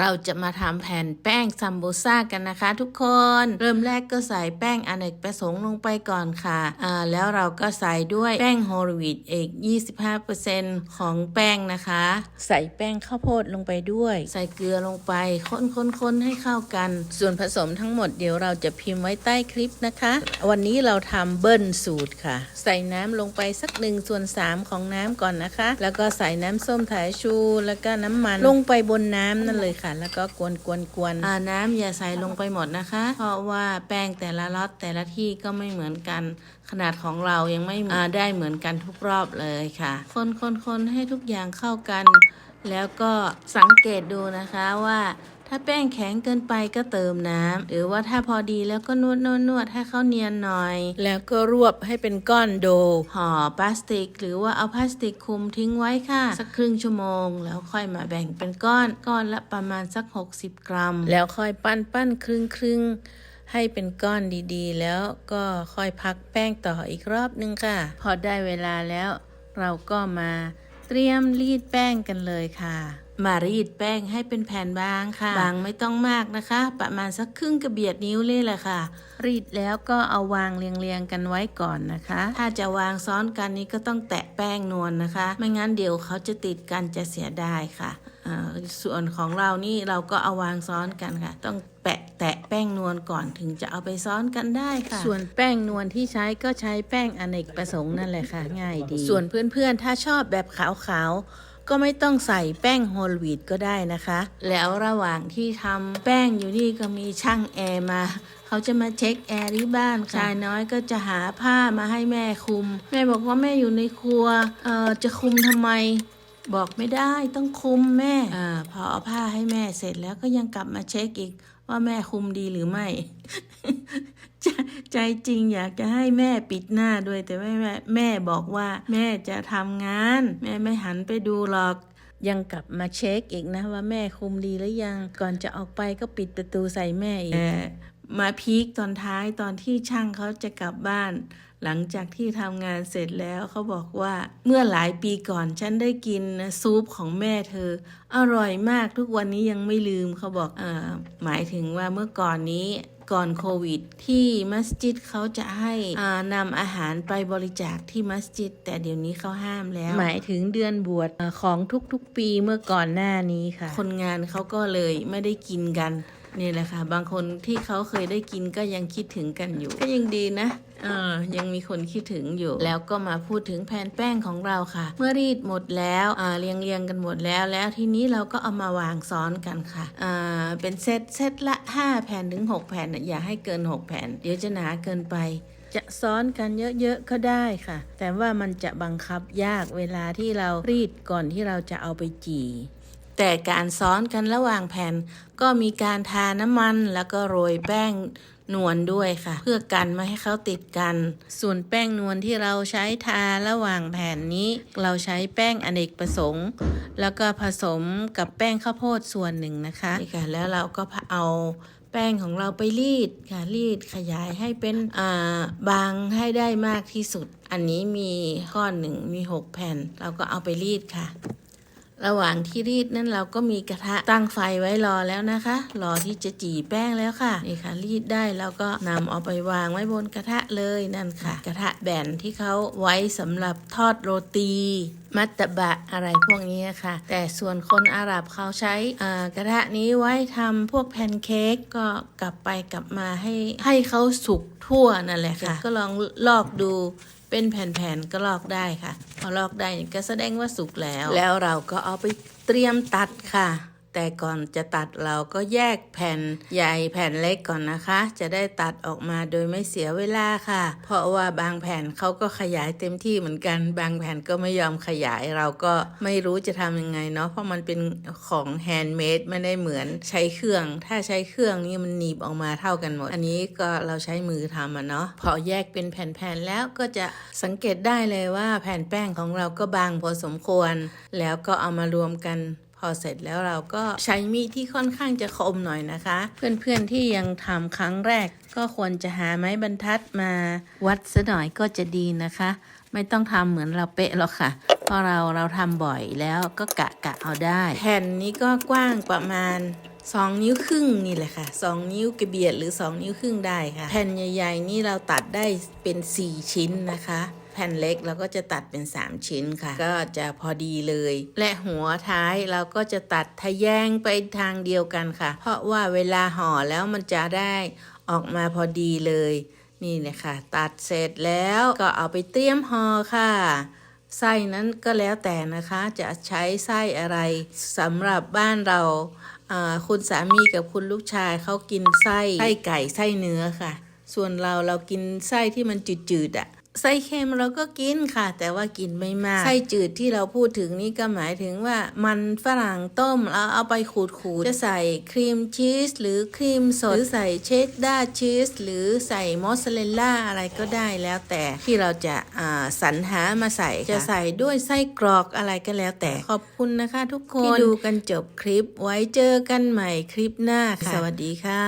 เราจะมาทำแผ่นแป้งซัมโบซ่ากันนะคะ ทุกคน เริ่มแรกก็ใส่แป้งอเนกประสงค์ลงไปก่อนค่ะอ่าแล้วเราก็ใส่ด้วยแป้งโฮลวีตอีก25%ของแป้งนะคะ ใส่แป้งข้าวโพดลงไปด้วย ใส่เกลือลงไปคนๆๆให้เข้ากัน ส่วนผสมทั้งหมดเดี๋ยวเราจะพิมพ์ไว้ใต้คลิปนะคะ วันนี้เราทำเบิ้ลสูตรค่ะ ใส่น้ำลงไปสักหนึ่งส่วนสามของน้ำก่อนนะคะ แล้วก็ใส่น้ำส้มสายชูแล้วก็น้ำมันลงไปบนน้ำนั่นเลยค่ะแล้วก็กวนกวนกวนอ่าน้ำอย่าใส่ลงไปหมดนะคะ เพราะว่าแป้งแต่ละล็อตแต่ละที่ก็ไม่เหมือนกัน ขนาดของเรายังไม่อ่าได้เหมือนกันทุกรอบเลยค่ะ คนคนคนให้ทุกอย่างเข้ากัน แล้วก็สังเกตดูนะคะว่า ถ้าแป้งแข็งเกินไปก็เติมน้ำหรือว่าถ้าพอดีแล้วก็นวดนวดนวดให้เขาเนียนหน่อย แล้วก็รวบให้เป็นก้อนโดห่อพลาสติก หรือว่าเอาพลาสติกคลุมทิ้งไว้ค่ะ สักครึ่งชั่วโมง แล้วค่อยมาแบ่งเป็นก้อนก้อนละประมาณสัก 60 กรัม แล้วค่อยปั้นปั้นครึ่งครึ่งให้เป็นก้อนดีๆ แล้วก็ค่อยพักแป้งต่ออีกรอบนึงค่ะ พอได้เวลาแล้ว เราก็มาเตรียมรีดแป้งกันเลยค่ะ มารีดแป้งให้เป็นแผ่นบางค่ะ บางไม่ต้องมากนะคะ ประมาณสักครึ่งกระเบียดนิ้วเลยแหละค่ะ รีดแล้วก็เอาวางเรียงๆกันไว้ก่อนนะคะ ถ้าจะวางซ้อนกันนี้ก็ต้องแตะแป้งนวลนะคะ ไม่งั้นเดี๋ยวเขาจะติดกันจะเสียดายค่ะอ่าส่วนของเรานี่เราก็เอาวางซ้อนกันค่ะ ต้องแปะแตะแป้งนวลก่อนถึงจะเอาไปซ้อนกันได้ค่ะ ส่วนแป้งนวลที่ใช้ก็ใช้แป้งอเนกประสงค์นั่นแหละค่ะ ง่ายดี ส่วนเพื่อนๆถ้าชอบแบบขาวๆ ก็ไม่ต้องใส่แป้งโฮลวีตก็ได้นะคะ แล้วระหว่างที่ทำแป้งอยู่นี่ก็มีช่างแอร์มาเขาจะมาเช็คแอร์ที่บ้านค่ะชายน้อยก็จะหาผ้ามาให้แม่คุม แม่บอกว่าแม่อยู่ในครัวเอ่อจะคุมทำไม บอกไม่ได้ต้องคุมแม่อ่าพอเอาผ้าให้แม่เสร็จแล้วก็ยังกลับมาเช็คอีกว่าแม่คุมดีหรือไม่ ใจใจจริงอยากจะให้แม่ปิดหน้าด้วยแต่แม่แม่แม่บอกว่าแม่จะทำงาน แม่ไม่หันไปดูหรอกยังกลับมาเช็คอีกนะว่าแม่คุมดีหรือยัง ก่อนจะออกไปก็ปิดประตูใส่แม่อีกมาพีคตอนท้ายตอนที่ช่างเขาจะกลับบ้าน หลังจากที่ทำงานเสร็จแล้วเขาบอกว่า เมื่อหลายปีก่อนฉันได้กินซุปของแม่เธอ อร่อยมากทุกวันนี้ยังไม่ลืมเขาบอกเออหมายถึงว่าเมื่อก่อนนี้ ก่อนโควิด ที่มัสยิดเขาจะให้อ่านำอาหารไปบริจาคที่มัสยิด แต่เดี๋ยวนี้เขาห้ามแล้ว หมายถึงเดือนบวชอ่าของทุกๆปีเมื่อก่อนหน้านี้ค่ะ คนงานเขาก็เลยไม่ได้กินกัน นี่แหละค่ะ บางคนที่เขาเคยได้กินก็ยังคิดถึงกันอยู่ ก็ยังดีนะเออยังมีคนคิดถึงอยู่ แล้วก็มาพูดถึงแผ่นแป้งของเราค่ะ เมื่อรีดหมดแล้วอ่าเรียงเรียงกันหมดแล้วแล้วทีนี้เราก็เอามาวางซ้อนกันค่ะอ่าเป็นเซตเซตละ 5 แผ่นถึง 6 แผ่นอย่าให้เกิน 6 แผ่น เดี๋ยวจะหนาเกินไปจะซ้อนกันเยอะๆก็ได้ค่ะ แต่ว่ามันจะบังคับยากเวลาที่เรารีดก่อนที่เราจะเอาไปจี่ แต่การซ้อนกันระหว่างแผ่น ก็มีการทาน้ำมันแล้วก็โรยแป้งนวลด้วยค่ะ เพื่อกันไม่ให้เขาติดกัน ส่วนแป้งนวลที่เราใช้ทาระหว่างแผ่นนี้ เราใช้แป้งอเนกประสงค์ แล้วก็ผสมกับแป้งข้าวโพดส่วนหนึ่งนะคะนี่ค่ะแล้วเราก็เอาแป้งของเราไปรีดค่ะรีดขยายให้เป็นบางให้ได้มากที่สุด อันนี้มีก้อนหนึ่งมีหกแผ่น เราก็เอาไปรีดค่ะ ระหว่างที่รีดนั้นเราก็มีกระทะตั้งไฟไว้รอแล้วนะคะ รอที่จะจี่แป้งแล้วค่ะนี่ค่ะ รีดได้แล้วก็นำเอาไปวางไว้บนกระทะเลยนั่นค่ะ กระทะแบนที่เขาไว้สำหรับทอดโรตี มัตตบะอะไรพวกนี้ค่ะ แต่ส่วนคนอาหรับเขาใช้กระทะนี้ไว้ทำพวกแพนเค้กก็กลับไปกลับมาให้ให้เขาสุกทั่วนั่นแหละค่ะ ก็ลองลอกดูเป็นแผ่นๆก็ลอกได้ค่ะ พอลอกได้ก็แสดงว่าสุกแล้ว แล้วเราก็เอาไปเตรียมตัดค่ะ แต่ก่อนจะตัดเราก็แยกแผ่นใหญ่แผ่นเล็กก่อนนะคะ จะได้ตัดออกมาโดยไม่เสียเวลาค่ะ เพราะว่าบางแผ่นเขาก็ขยายเต็มที่เหมือนกัน บางแผ่นก็ไม่ยอมขยายเราก็ไม่รู้จะทำยังไงเนาะเพราะมันเป็นของแฮนด์เมดไม่ได้เหมือนใช้เครื่อง ถ้าใช้เครื่องนี่มันหนีบออกมาเท่ากันหมด อันนี้ก็เราใช้มือทำอะเนาะพอแยกเป็นแผ่นๆแล้วก็จะสังเกตได้เลยว่าแผ่นแป้งของเราก็บางพอสมควร แล้วก็เอามารวมกัน พอเสร็จแล้วเราก็ใช้มีดที่ค่อนข้างจะคมหน่อยนะคะ เพื่อนๆที่ยังทำครั้งแรก ก็ควรจะหาไม้บรรทัดมาวัดซะหน่อยก็จะดีนะคะ ไม่ต้องทำเหมือนเราเป๊ะหรอกค่ะเพราะเราเราทำบ่อยแล้วก็กะกะเอาได้ แผ่นนี้ก็กว้างประมาณ2นิ้วครึ่งนี่แหละค่ะ2นิ้วกระเบียดหรือ2นิ้วครึ่งได้ค่ะ แผ่นใหญ่ ๆ นี่เราตัดได้เป็น4ชิ้นนะคะ แผ่นเล็กเราก็จะตัดเป็น 3 ชิ้นค่ะ ก็จะพอดีเลย และหัวท้ายเราก็จะตัดทะแยงไปทางเดียวกันค่ะ เพราะว่าเวลาห่อแล้วมันจะได้ออกมาพอดีเลย นี่เลยค่ะตัดเสร็จแล้วก็เอาไปเตรียมห่อค่ะไส้นั้นก็แล้วแต่นะคะจะใช้ไส้อะไรสำหรับบ้านเราอ่าคุณสามีกับคุณลูกชายเขากินไส้ไส้ไก่ไส้เนื้อค่ะ ส่วนเราเรากินไส้ที่มันจืดๆอะ่ะ ไส้เค็มเราก็กินค่ะ แต่ว่ากินไม่มากไส้จืดที่เราพูดถึงนี่ก็หมายถึงว่ามันฝรั่งต้มแล้วเอาไปขูดๆจะใส่ครีมชีสหรือครีมสดหรือใส่เชดดาร์ชีสหรือใส่มอสซาเรลล่าอะไรก็ได้แล้วแต่ที่เราจะอ่าสรรหามาใส่ค่ะจะใส่ด้วยไส้กรอกอะไรก็แล้วแต่ขอบคุณนะคะ ทุกคนที่ดูกันจบคลิปไว้เจอกันใหม่คลิปหน้าค่ะสวัสดีค่ะ